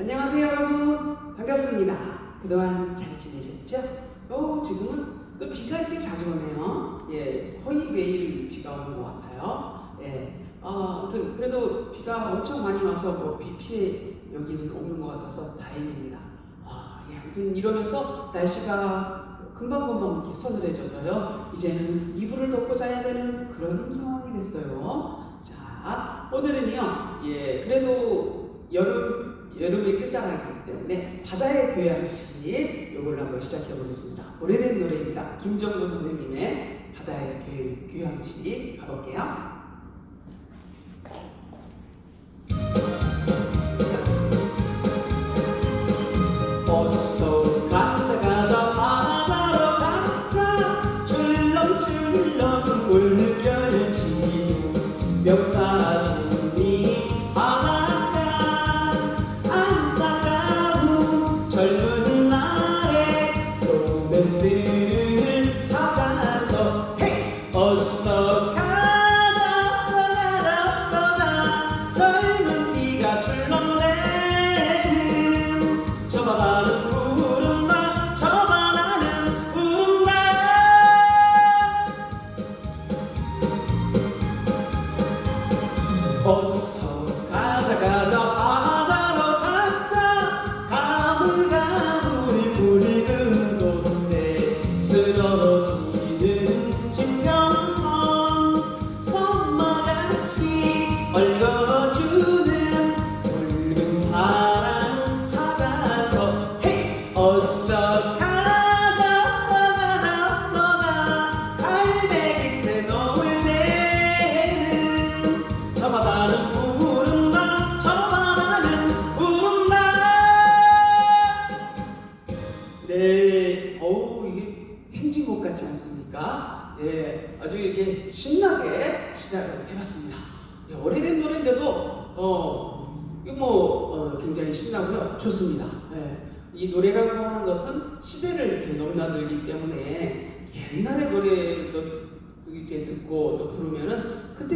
안녕하세요 여러분 반갑습니다. 그동안 잘 지내셨죠? 어, 지금은 또 비가 이렇게 자주 오네요. 예, 거의 매일 비가 오는 것 같아요. 예, 어, 아무튼 그래도 비가 엄청 많이 와서 뭐비 피해 여기는 없는 것 같아서 다행입니다. 아, 예, 아무튼 이러면서 날씨가 금방금방 이렇게 서늘해져서요. 이제는 이불을 덮고 자야 되는 그런 상황이 됐어요. 자, 오늘은요, 예, 그래도 여름 여름의 끝자락이기 때문에 바다의 교양시 요걸 한번 시작해 보겠습니다. 오래된 노래입니다. 김정구 선생님의 바다의 교, 교양시 가볼게요.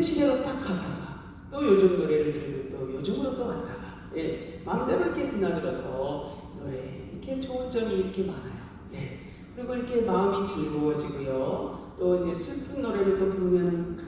시대로 딱 갔다가 또 요즘 노래를 들으면 또 요즘으로 또 갔다가 예, 마음대로 이렇게 드나들어서 노래 이렇게 좋은 점이 이렇게 많아요. 네. 그리고 이렇게 마음이 즐거워지고요. 또 이제 슬픈 노래를 또 부르면은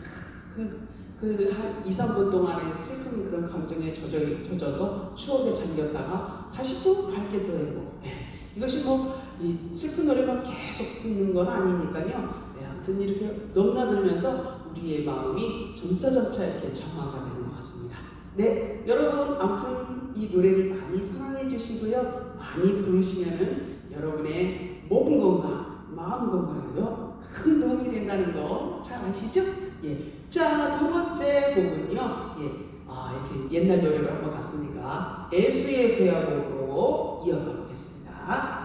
그, 그한 2, 3분 동안에 슬픈 그런 감정에 젖어, 젖어서 추억에 잠겼다가 다시 또 밝게 떠내고 네. 이것이 뭐 이 슬픈 노래만 계속 듣는 건 아니니까요. 네, 아무튼 이렇게 넘나들면서 우리의 마음이 점차점차 이렇게 정화가 되는 것 같습니다. 네, 여러분 아무튼 이 노래를 많이 사랑해 주시고요. 많이 부르시면은 여러분의 몸 건강, 마음 건강에도 큰 도움이 된다는 거 잘 아시죠? 예. 자, 두 번째 곡은요. 예. 아, 이렇게 옛날 노래로 한번 갔으니까 애수의 소야곡으로 이어가 보겠습니다.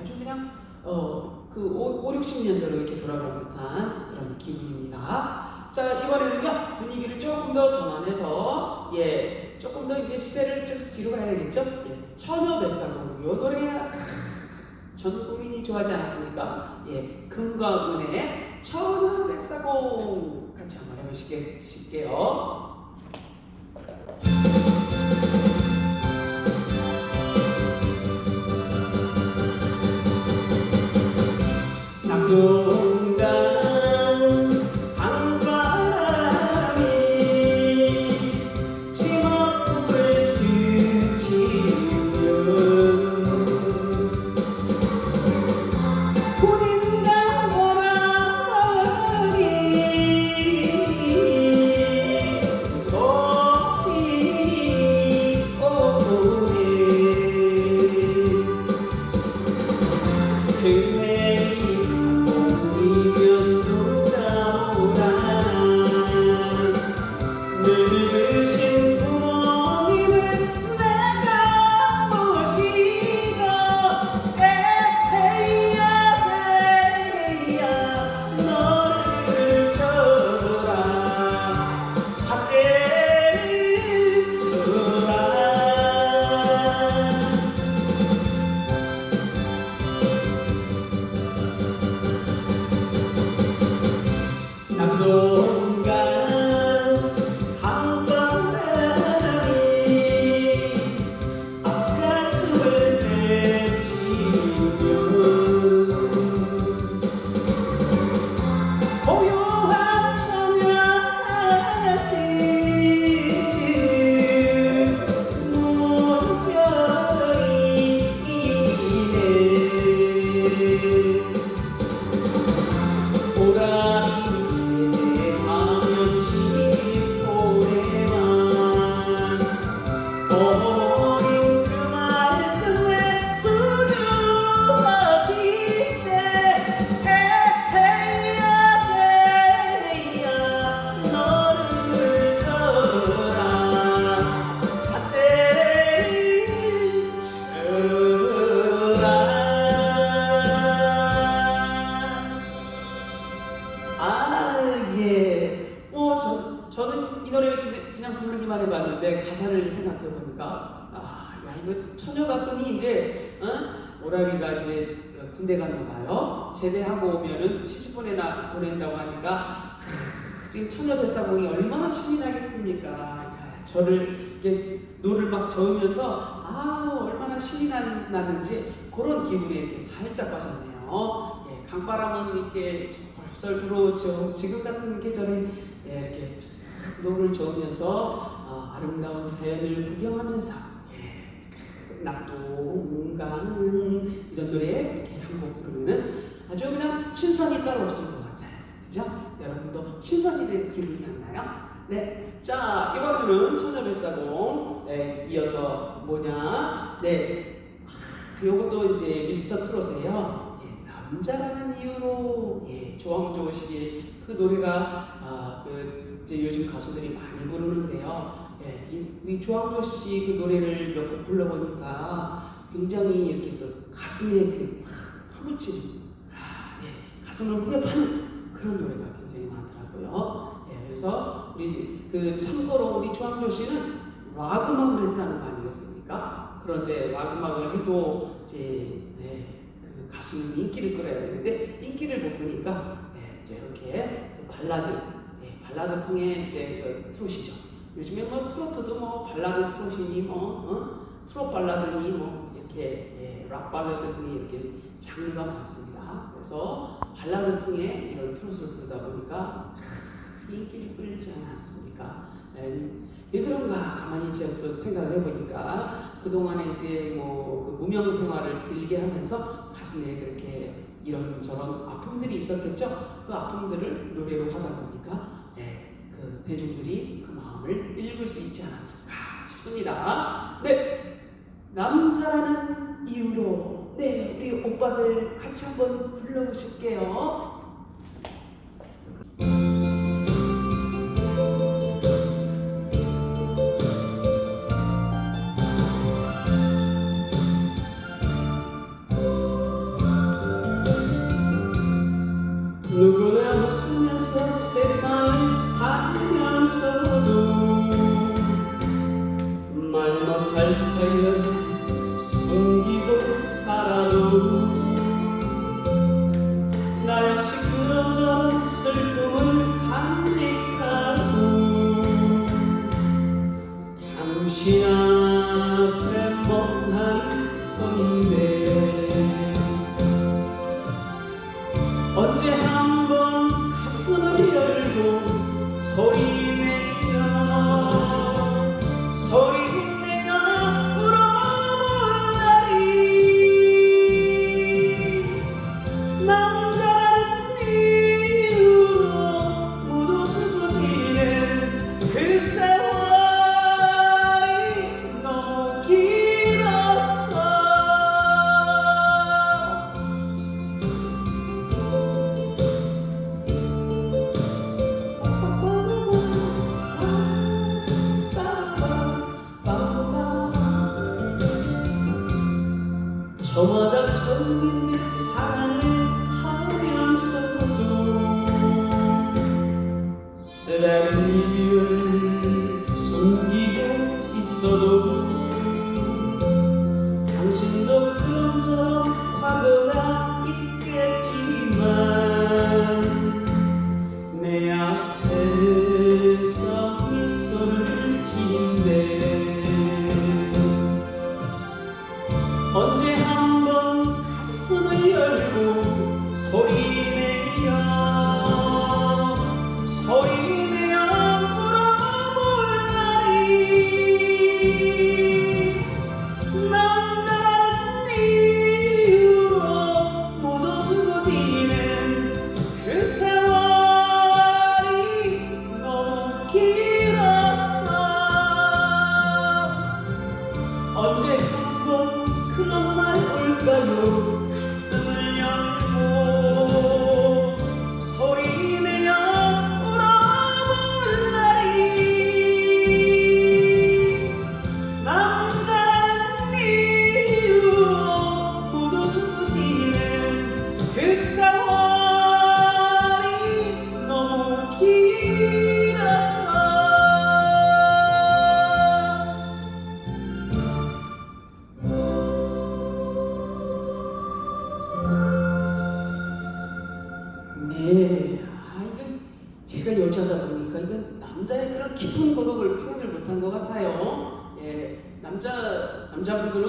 아주 그냥, 어, 그 5, 5 60년대로 이렇게 돌아간 듯한 그런 기분입니다. 자, 이번에는요, 분위기를 조금 더 전환해서, 예, 조금 더 이제 시대를 좀 뒤로 가야겠죠? 예, 처녀 뱃사공. 요 노래, 전 국민이 좋아하지 않았습니까? 예, 금과 은의 처녀 뱃사공 같이 한번 해보실게요. 낙 지금 처녀 뱃사공이 얼마나 신이 나겠습니까? 야, 저를 이렇게 노를 막 저으면서 아, 얼마나 신이 나, 나는지 그런 기분에 이렇게 살짝 빠졌네요. 예, 강바람은 이렇게 솔솔 불어오죠. 지금 같은 계절에 예, 이렇게 노를 저으면서 아, 아름다운 자연을 구경하면서 예, 낙동강은 이런 노래 이렇게 한 곡 부르면은 아주 그냥 신선이 따로 없을 것 같아요. 그죠? 여러분도 신선이 된 기분이 안 나요? 네. 자, 이번에는 천녀뱃사공 네, 이어서 뭐냐? 네. 아, 요것도 이제 미스터 트롯이에요. 예, 남자라는 이유로 예, 조항조 씨의 그 노래가 아, 그 이제 요즘 가수들이 많이 부르는데요. 예, 이, 이 조항조 씨 그 노래를 몇 곡 불러보니까 굉장히 이렇게 그 가슴에 이렇게 팍 파묻히는 아, 예, 가슴을 후벼파는 그런 노래가 굉장히 많더라고요. 예, 그래서 우리 그 참고로 우리 조항조 씨는 락 음악을 했다는 거 아니겠습니까? 그런데 락 음악을 해도 이제 네, 그 가수는 인기를 끌어야 되는데 인기를 못 끄니까 네, 이제 이렇게 그 발라드, 네, 발라드 풍의 이제 그 트롯이죠. 요즘에 뭐 트로트도 뭐 발라드 트롯이니 뭐 어? 트롯 발라드니 뭐 이렇게 예, 락 발라드니 이렇게 장르가 많습니다. 그래서 발라드 풍의 이런 트롯을 부르다 보니까 크, 인기를 끌지 않았습니까? 예, 왜 그런가 가만히 제가 또 생각을 해보니까 그동안에 이제 뭐 그 무명 생활을 길게 하면서 가슴에 그렇게 이런저런 아픔들이 있었겠죠. 그 아픔들을 노래로 하다 보니까 예, 그 대중들이 그 마음을 읽을 수 있지 않았을까 싶습니다. 네, 남자라는 이유로 네 우리 오빠들 같이 한번 불러보실게요. someday.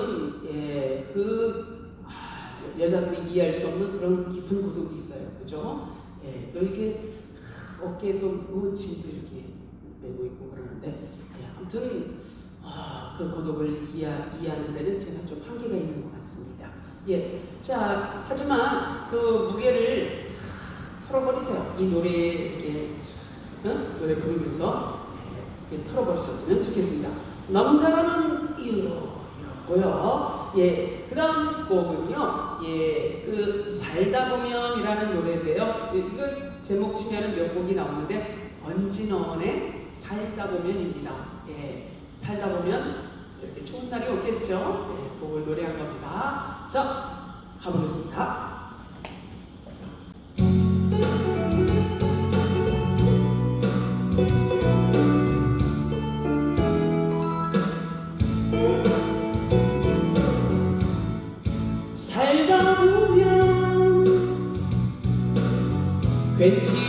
남자분들은 예, 그 아, 여자들이 이해할 수 없는 그런 깊은 고독이 있어요, 그죠? 예, 또 이렇게 아, 어깨에 또 짐도 이렇게 메고 있고 그러는데, 예, 아무튼 아, 그 고독을 이해, 이해하는 데는 제가 좀 한계가 있는 것 같습니다. 예, 자 하지만 그 무게를 털어버리세요. 이 노래 이렇게 어? 노래 부르면서 예, 털어버리셨으면 좋겠습니다. 남자라는 이유로 같고요. 예, 그 다음 곡은요. 예, 그 살다 보면이라는 노래인데요. 예, 이걸 제목 치면은 몇 곡이 나오는데 언진원의 살다 보면입니다. 예, 살다 보면 이렇게 좋은 날이 오겠죠. 예, 곡을 노래한 겁니다. 자, 가보겠습니다. He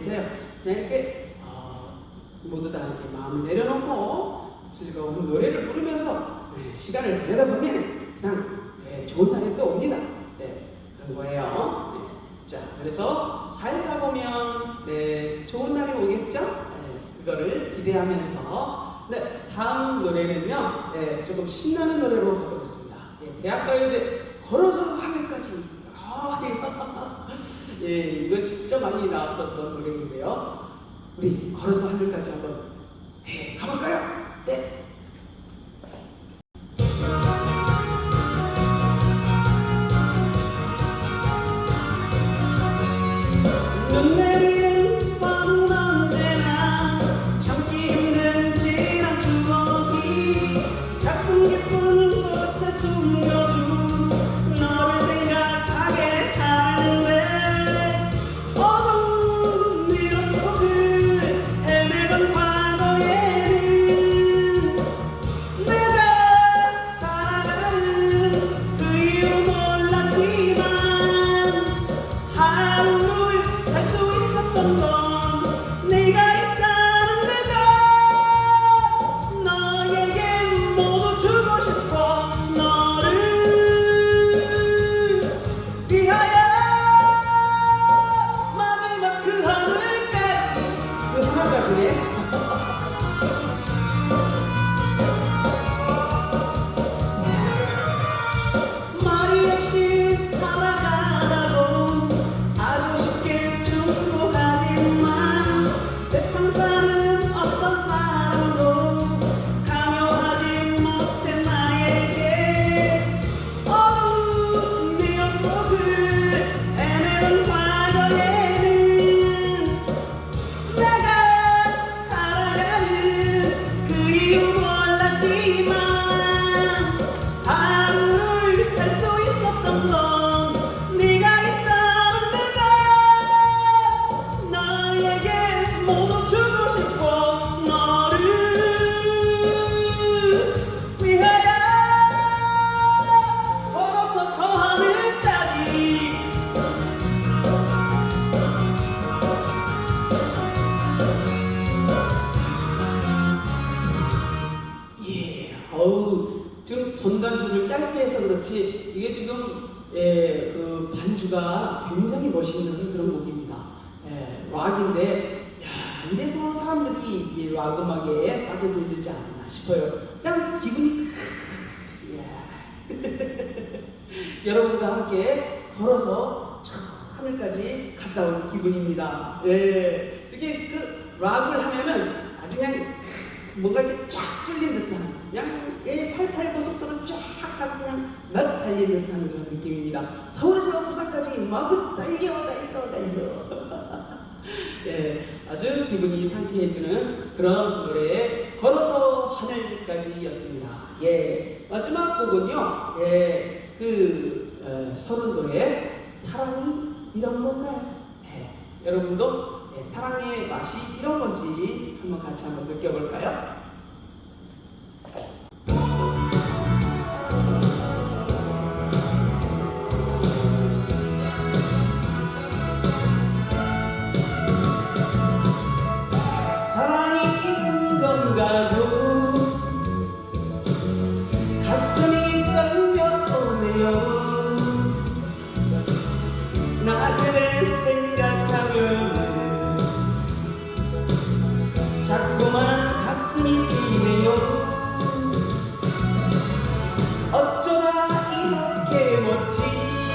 보세요. 그냥 이렇게 아, 모두 다 이렇게 마음을 내려놓고 즐거운 노래를 부르면서 네, 시간을 내려보면 그냥 네, 좋은 날이 또 옵니다. 네, 그런 거예요. 네. 자, 그래서 살다 보면 네, 좋은 날이 오겠죠? 그거를 기대하면서 네, 다음 노래는요. 네, 조금 신나는 노래로 가보겠습니다. 네, 예, 대학가 이제 걸어서 하늘까지. 아, 예. 예, 이건 진짜 많이 나왔었던 노래인데요. 우리 걸어서 하늘까지 한번 예, 가볼까요? 네. 그렇지 이게 지금 예, 그 반주가 굉장히 멋있는 그런 곡입니다. 예, 락인데 야, 이래서 사람들이 이락 음악에 빠져들지 않나 싶어요. 그냥 기분이. 여러분과 함께 걸어서 저 하늘까지 갔다 온 기분입니다. 예, 이렇게 그 락을 하면은 아주 그냥 뭔가 이렇게 쫙 뚫린 듯한 그냥 예, 88 고속도로 쫙 가고 그냥 막 달리는 듯한 그런 느낌입니다. 서울에서 부산까지 마구 달려 달려 달려 예, 아주 기분이 상쾌해지는 그런 노래 걸어서 하늘까지였습니다. 예, 마지막 곡은요. 예, 그 어, 서른 노래 사랑이 이런 건가요? 예, 여러분도 예, 사랑의 맛이 이런 건지 한번 같이 한번 느껴볼까요? 이